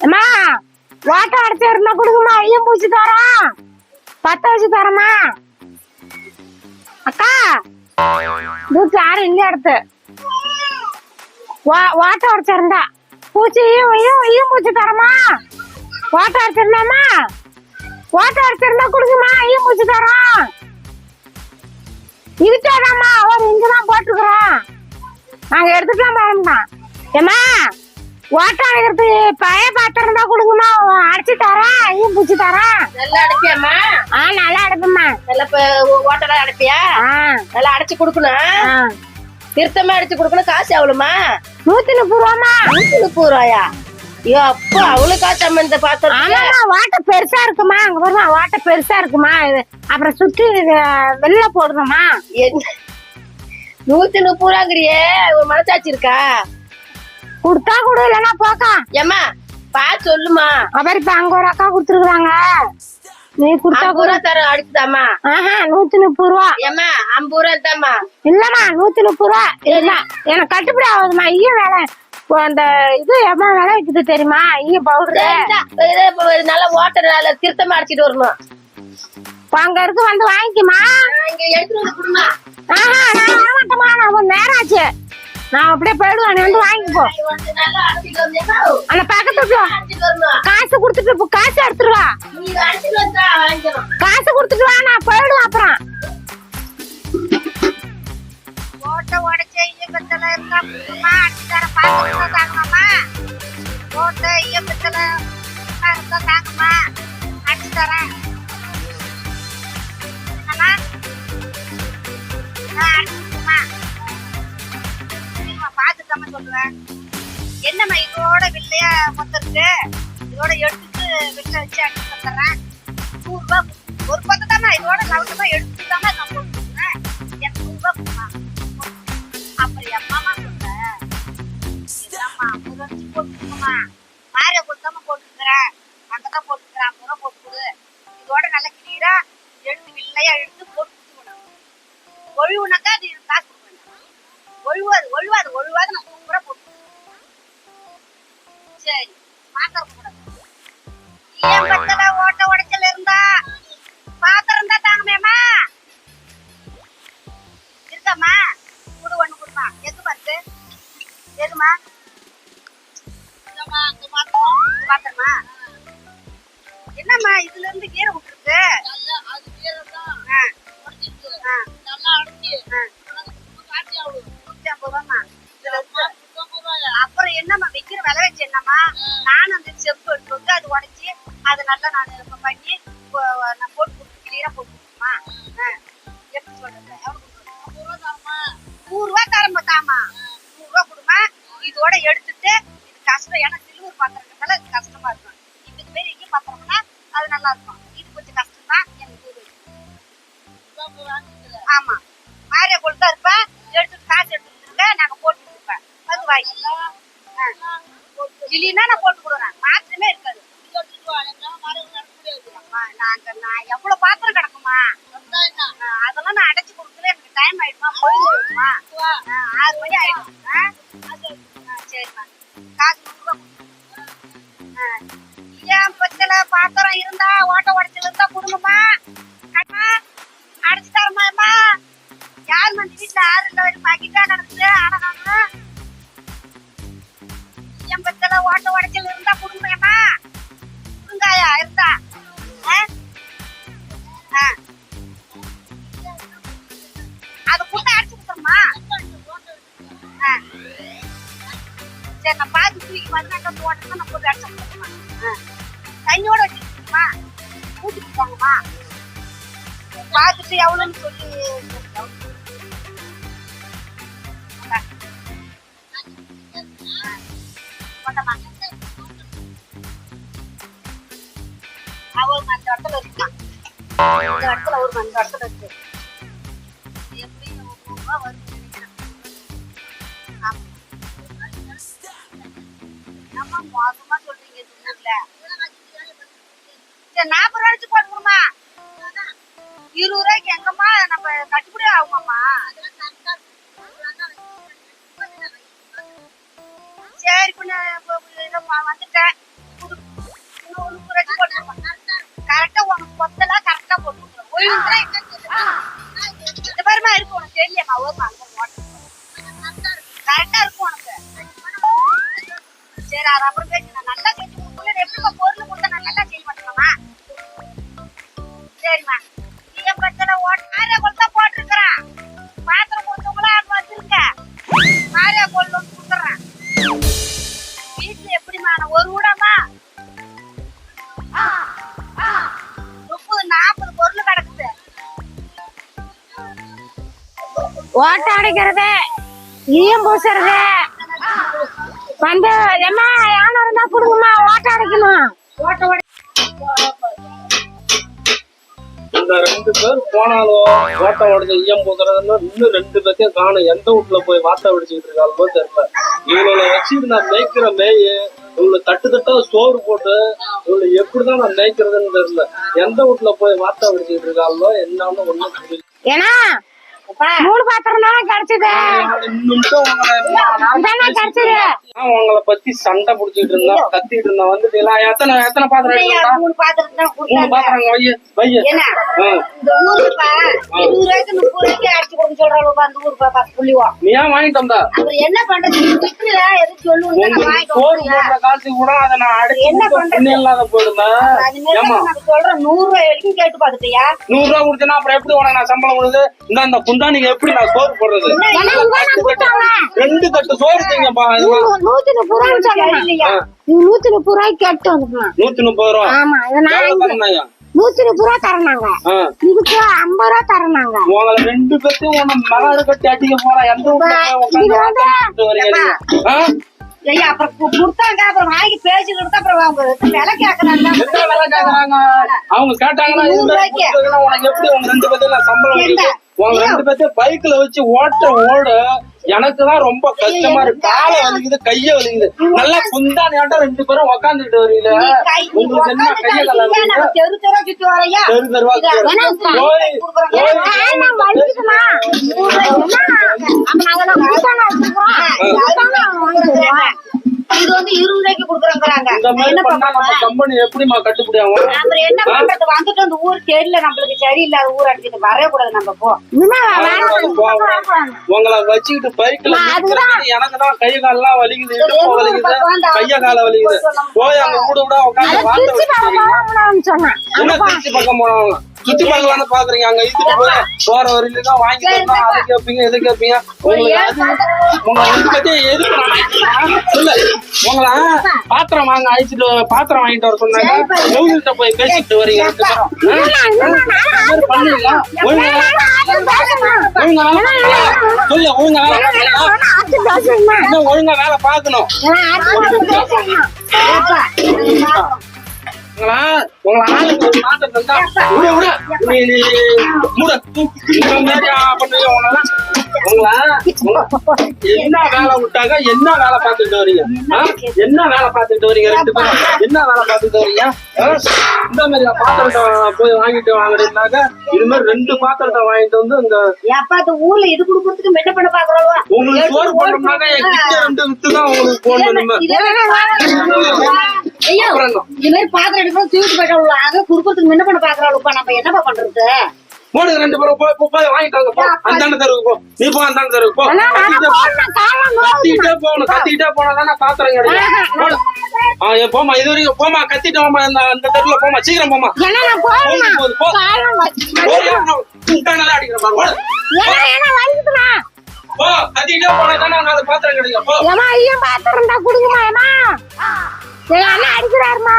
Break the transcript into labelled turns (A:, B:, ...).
A: அம்மா வாட்டை அடைச்சு இருந்தா கொடுங்கம்மா ஐயம் பூச்சி தரோம் பத்த வச்சு தரமா அக்கா பூச்சி யாரும் இல்லையா அடுத்து வா வாட்டை அடைச்சிருந்தா பூச்சி ஐயும் ஐயம் பூச்சி தரமா வாட்டை அடைச்சிருந்தாமா வாட்டை அடைச்சிருந்தா கொடுங்கம்மா ஐயம் பூச்சி தரோம் இருக்காதாம்மா அவர் இங்கதான் போட்டுக்கிறோம் நாங்க எடுத்துக்கலாம் போறோம்தான் ஏமா ஓட்ட அடைக்கிறது பழைய பாத்திரம் தான் கொடுங்கம்மா. அடைச்சு தரேன் ஐயும் பூச்சி தரேன்.
B: நல்லா அடைப்பியாம்மா?
A: ஆ நல்லா அடைப்பேம்மா.
B: நல்லா ஓட்டெல்லாம் அடைப்பியா?
A: ஆ.
B: நல்லா அடைச்சு கொடுக்கணும். திருத்தமா அடைச்சு கொடுக்கணும் காசு எவ்வளவுமா
A: நூத்தி முப்பது ரூபாமா
B: நூத்தி முப்பது ரூபாயா? ஐயோ அப்பா அவ்வளவு காசு இந்த பாத்திரம்
A: வாட்டை பெருசா இருக்குமா அங்க பாருமா வாட்டை பெருசா இருக்குமா அப்புறம் சுத்தி வெளில போடுறோமா
B: என்ன? நூத்தி முப்பது ரூபாங்கிறியே ஒரு மனசாட்சி இருக்கா?
A: கொடுத்தா கொடு இல்லைன்னா போக்கா.
B: ஏம்மா பார்த்து சொல்லுமா.
A: அப்புறம் இப்ப அங்க ஒரு அக்கா கொடுத்துருக்காங்க நீ கொடுத்தா கொடு.
B: தர அடிச்சுதாம்மா
A: ஆஹா நூத்தி முப்பது ரூபா.
B: ஏம்மா ஐம்பது ரூபா தாம்மா.
A: இல்லம்மா நூத்தி முப்பது ரூபா. இல்ல எனக்கு கட்டுப்படி ஆகுதுமா ஈய வேலை அந்த இது எவ்வளவு விலை விக்குது தெரியுமா? ஈய பவுடரு
B: நல்லா ஓட்டர் நல்லா திருத்தமா அடிச்சிட்டு வரணும்.
A: அங்க இருக்கு வந்து வாங்கிக்குமா
B: இங்க எடுத்துட்டு வந்து கொடுமா
A: ஆஹா நான் வர மாட்டேமா நான் நேரம் ஆச்சு. நான் அப்படியே போயிடுவேன். வந்து வாங்கிப்போ அந்த பக்கத்து காசு கொடுத்துட்டு காசு எடுத்துட்டு வா. காசு கொடுத்துட்டு வா நான் போயிடுவேன் அப்புறம். ஓட்ட உடைச்ச இயக்கத்துல இருந்தா அடிச்சார பாத்து தாங்கம்மா ஓட்ட இயக்கத்துல இருந்தா தாங்கம்மா அடிச்சு தரேன். நான் அடிச்சுமா பார்த்துக்காம சொல்லுவேன். என்னம்மா இதோட வில்லையா மொத்தம் இதோட எடுத்துட்டு வில்ல வச்சு அடிச்சு தந்துடுறேன் நூறு ஒரு பக்கம் தானே இதோட லவட்டமா எடுத்து தானே நான் போட்டுருக்கேன் எனக்கு நூறு ரூபாய் கொடுமா. அப்படி அம்மாமா சொல்றேன் இதாம்மா ஐம்பது வச்சு போட்டுக்கோமா. மாரியை கொடுத்தாம போட்டுக்கிறேன் அங்கதான் போட்டுக்கிறேன் ஐம்பது ரூபா போட்டுக்கொடு இதோட நல்ல கிளியரா எடுத்து வில்லையா எடுத்து போட்டு கொடுத்துக்கணும் ஒழுவுனாக்கா அது காசு கொடுக்க ஒழுவாது ஒழுவாது ஒழுவாது நான் சூப்பரா போட்டு சரி மாத்திரம் கூடாது ஏன் பத்தல ஓட்ட உடைச்சல் இருந்தா பாத்திரம் தான் தாங்கமேமா இருக்காம்மா குடு ஒண்ணு குடுமா. எது பத்து எதுமா பாத்திரம். பாத்திரமா? என்னம்மா இதுல இருந்து கீரை விட்டுருக்கு ஆ. ஆ. ஆ. நூத்தி ஐம்பது அப்புறம் என்னம்மா? விக்கிற விலை வச்சு என்னம்மா? நானும் அந்த செப்பு எடுத்து வந்து அது உடைச்சி அது நல்லா நான் பண்ணி நான் போட்டு கிளியரா போட்டு கொடுக்குமா எப்படி சொல்றது? நூறு ரூபா தரமா தாமா நூறு ரூபா கொடுமா இதோட எடுத்துட்டு இது கஷ்டம். ஏன்னா சில்வர் பாத்திரங்கிறதால இது கஷ்டமா இருக்கும். இப்ப இது மாரி இங்கே பாத்திரம்னா அது நல்லா இருக்கும். இது கொஞ்சம் கஷ்டம் தான் எனக்கு ஆமா. மாரியா கொடுத்தா இருப்ப. வாங்கி இல்லைன்னா நான் போட்டு கொடுக்குறேன் மாத்திரமே இருக்காது. நாங்க நான் எவ்வளவு பாத்திரம் கிடக்குமா? அதெல்லாம் நான் அடைச்சு கொடுக்கல எனக்கு டைம் ஆயிடுமா? போயிடுமா ஆறு மணி ஆயிடும் ஆ? சரிம்மா. காசு நூறு ஆ. ஏன் பச்சல பாத்திரம் இருந்தா ஓட்ட உடச்சல் இருந்தா கொடுங்கம்மா. அந்த ஓட்ட உடச்சல் இருந்தா கொடுங்கம்மா கொடுங்காயா இருந்தா. ஆ? ஆ. அது போட்டு அடிச்சு கொடுத்துருமா ஆ. சரி நான் பாத்து தூக்கி பதினெட்டு போட்டு நான் போட்டு அடிச்சு கொடுத்துருமா தண்ணியோட வச்சுருக்குமா ஊட்டி போங்கம்மா பார்த்துட்டு எவ்வளோன்னு சொல்லி Thank you. இந்த இடத்துல அவருக்கு அந்த இடத்துல இருக்கு ஒரு மோசமா சொல்றீங்க நாற்பது ரூபா வச்சு போட்டு கொடுமா இருபது ரூபாய்க்கு எங்கம்மா நம்ம கட்டுப்படி ஆகுமாம்மா சரி வ- வந்துட்டேன் ஒரு. கரெக்டா உனக்கு கொத்தலா இந்த மாதிரிமா இருக்கு உனக்கு தெரியலையாம்மா ஓமா கரெக்டா இருக்கும் உனக்கு சரி அது அப்புறம் பேசி நான் நல்லா செஞ்சு கொடுக்கல எப்படிமா பொருள் கொடுத்தா நான் நல்லா செய்ய மாட்டேங்கம்மா சரிம்மா நீங்க பிரச்சனை ஓட்ட
B: ஓட்ட அடைக்கிறது ஈயம் பூசுறது. வந்து எம்மா யானை இருந்தா கொடுங்கம்மா ஓட்ட அடைக்கணும்.
C: இந்த ரெண்டு பேர் போனாலும் ஓட்ட உடஞ்ச ஈயம் போக்குறதுன்னா இன்னும் ரெண்டு பேர்த்தையும் காணும். எந்த வீட்டுல போய் வாத்த வெடிச்சுக்கிட்டு இருக்காங்களோ தெரியல. இவங்களை வச்சு நான் மேய்க்கிற மேய் இவங்களை தட்டு தட்டா சோறு போட்டு இவங்களை எப்படிதான் நான் மேய்க்கிறதுன்னு தெரியல. எந்த வீட்டுல போய் வாத்த வெடிச்சுக்கிட்டு இருக்காங்களோ என்னன்னு ஒண்ணும்
B: ஏன்னா மூணு பாத்திரம் தானே கிடைச்சது கிடைச்சது
C: உங்களை பத்தி சண்டை புடிச்சிட்டு இருந்தேன் கத்திட்டு இருந்தேன். வந்துட்டீங்களா எத்தனை எத்தனை பாத்திரம்?
A: மூணு பாத்திரம் தான்
C: மூணு பாத்திரம் வைய வைய.
A: இந்த ஊருப்பா இருபது ரூபாய்க்கு முப்பது ரூபாய்க்கு அடிச்சு கொடுக்க சொல்றாங்க அந்த ஊருப்பா பத்து புள்ளிவோம்
C: நீ ஏன் வாங்கிட்டு வந்தா?
A: அப்புறம் என்ன பண்றது? வீட்டுல எது சொல்லுவோம்
C: காசு கூட அதை நான் அடிச்சு
A: என்ன
C: கொடுத்தா
A: பண்றது?
C: இல்லாத போயிடுமா
A: சொல்றேன். நூறு ரூபாய் வரைக்கும் கேட்டு பாத்துட்டியா
C: நூறு ரூபா கொடுத்தனா அப்புறம் எப்படி உனக்கு நான் சம்பளம் கொடுது இந்த அந்த குந்தானிக்கு எப்படி நான் சோறு போடுறது? ரெண்டு தட்டு சோறு திங்கப்பா
B: நூத்தி முப்பது ரூபான்னு நீ நூத்தி முப்பது ரூபாய்க்கு கேட்டு வந்துக்கலாம்
C: நூத்தி முப்பது ரூபா.
B: ஆமா நான்? நூத்தி முப்பது ரூபா தரணாங்க
C: ஆ.
B: இதுக்கு ஐம்பது ரூபா தரணாங்க
C: உங்களை ரெண்டு பேர்த்தையும் உன மரம் கட்டி அடிக்க போறா. எந்த நீங்க?
A: ஐயா அப்புறம் கொடுத்தாங்க அப்புறம் வாங்கி பேசிக்கிட்டு அப்புறம் அவங்க விலை கேக்குறாங்க.
C: என்ன வேலை கேக்குறாங்க? அவங்க கேட்டாங்கன்னா உனக்கு எப்படி உங்க ரெண்டு பேர்த்தையும் சம்பளம்? கொடுத்து உங்க ரெண்டு பேர்த்தையும் பைக்ல வச்சு ஓட்ட ஓட எனக்கு தான் ரொம்ப கஷ்டமா இருக்கு. காலை வலிக்குது கைய வலிக்குது. நல்லா குந்தானியாட்டம் ரெண்டு பேரும் உக்காந்துட்டு வரீங்க உங்களுக்கு என்ன கைய
A: தெரு தெருவா இது வந்து இருபது ரூபாய்க்கு கொடுக்குறோங்கிறாங்க. என்ன
C: பண்ணா நம்ம
A: பண்ணுவோம்
C: கம்பெனி எப்படிமா கட்டுப்படி ஆகும்
A: அப்புறம் என்ன பண்றது? வந்துட்டு அந்த ஊர் தெரியல நம்மளுக்கு சரியில்லாத ஊர் அடிச்சுட்டு வரவே கூடாது நம்ம போ.
C: உங்களை வச்சுக்கிட்டு பைக்ல. எனக்கு தான் கை கால்லாம் வலிக்குது வலிக்குது கைய கால வலிக்குது. போய் அங்க கூட கூட உட்காந்து
B: திருச்சி பக்கம்
C: போனவங்க? சுத்தி பார்க்கலாம்னு பாக்குறீங்க. அங்க இழுத்துட்டு போய் போற வரையில வாங்கி தரணும். அதை கேட்பீங்க இதை கேட்பீங்க உங்களுக்கு அது உங்களை இது பத்தி நான் சொல்லு. உங்களை பாத்திரம் வாங்க அழைச்சிட்டு பாத்திரம் வாங்கிட்டு வர சொன்னாங்க போய் பேசிட்டு வரீங்க?
B: இல்ல, இல்ல,
C: பண்ணுவீங்களா ஒழுங்கா. சொல்லு ஒழுங்கா வேலை ஒழுங்கா வேலை பார்க்கணும். உங்களா தந்தா விடு விடு. மூடு உங்களா என்ன வேலை விட்டாங்க என்ன வேலை பார்த்துட்டு வரீங்க? என்ன வேலை பார்த்துட்டு வரீங்க ரெண்டு பேரும்? என்ன வேலை பார்த்துட்டு வரீங்க? இந்த மாதிரி பாத்திரத்தை போய் வாங்கிட்டு வாங்குறீங்கனாக்க இது மாதிரி ரெண்டு பாத்திரத்தை வாங்கிட்டு வந்து இந்த
A: ஊர்ல இது குடுக்கறதுக்கு மென்ன பண்ண பாக்குறோம்
C: உங்களுக்கு சோறு போடுறோம்னாக்க என் கிட்ட ரெண்டு வித்து தான் உங்களுக்கு போடணும் நம்ம
A: ஐயோ
C: அப்புறம் என்ன?
A: இது மாதிரி பாத்திரம் எடுக்கணும் தூக்கிட்டு போயிட்டு அங்க குடுக்கறதுக்கு முன்ன பண்ண பாக்குறாளுப்பா நம்ம என்னப்பா பண்றது?
C: போடுங்க ரெண்டு பேரும் போய் போய் போய் வாங்கிட்டு வாங்க போ. அந்தாண்ட தெருவுக்கு போ. நீ போ அந்தாண்ட தெருவுக்கு போ. கத்திட்டே போகணும் போனா தானே பாத்திரம் போமா இது வரைக்கும் போமா கத்திட்டு இந்த அந்த தெருவுல போமா சீக்கிரம் போமா போ. கத்திட்டே போனா தானே பாத்திரம் கிடைக்கும். போ.
B: ஐயன் பாத்திரம் இருந்தா கொடுங்கம்மா. எங்க அண்ணா அடிக்கிறாருமா?